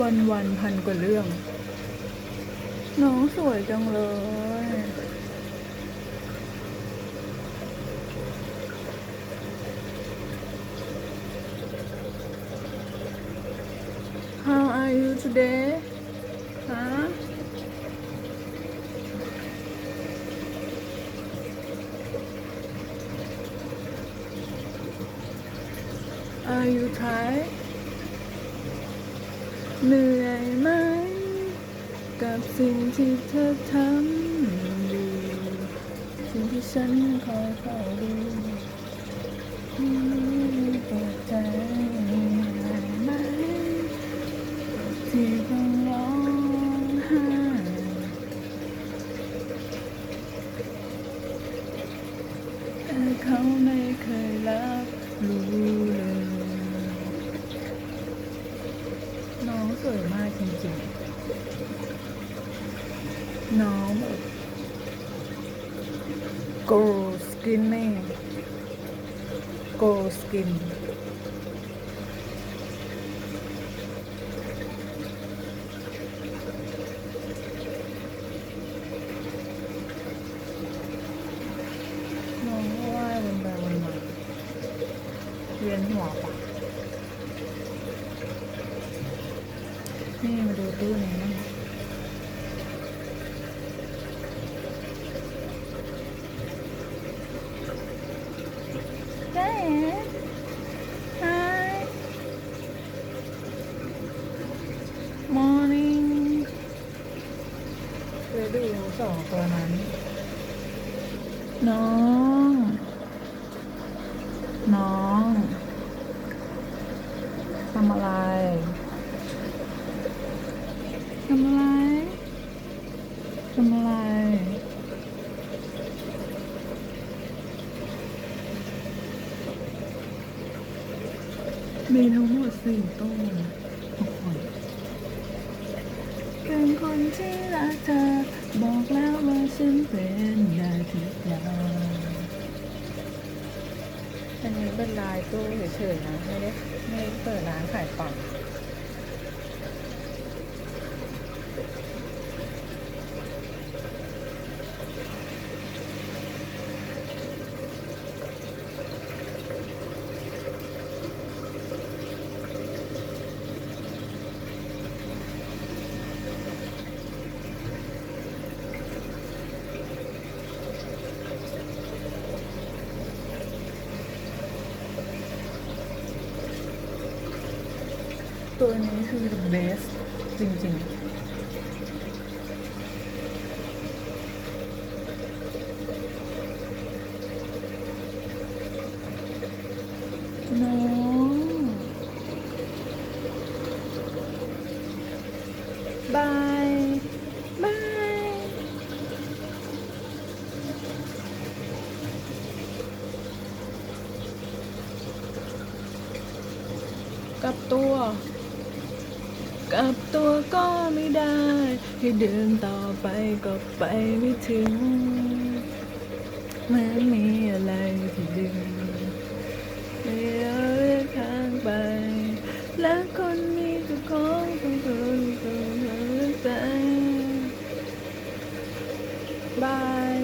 วันวันๆพันกว่าเรื่อง น้องสวยจังเลย How are you today? ฮะ Are you tired? เหนื่อยไหม กับสิ่งที่เธอทำอยู่สิ่งที่ฉันคอยเฝ้าดูอืมเปิดใจเหนื่อยไหมที่ต้องร้องไห้แต่เขาไม่เคยรับรู้เลย น้อง สวยมากจริงๆ น้องแบบ gold skin แม่ gold skin น้องว่ายวนไปวนมาเวียนหัวปะ นี่มาดูตู้นี้มั้งได้เหรอ Hi Morning เคยดูสองตัวนั้น น้อง น้องทำอะไร ทำอะไรทำอะไรมีทั้งหมดสี่ตู้ทุกคนเป็นคนที่รักเธอ บอกแล้วว่าฉันเป็นได้ทุกอย่างอันนี้เป็นลายตู้เฉยๆนะ ไม่ได้ไม่ได้เปิดร้านขายของ ตัวนี้คือ the best จริงๆน้องบายบายกับตัว กลับตัวก็ไม่ได้ ให้เดินต่อไปก็ไปไม่ถึงเหมือนมีอะไรที่ดึงไม่เอาเลือกทางไป และคนมีเจ้าของต้องทนต้องทนใจบาย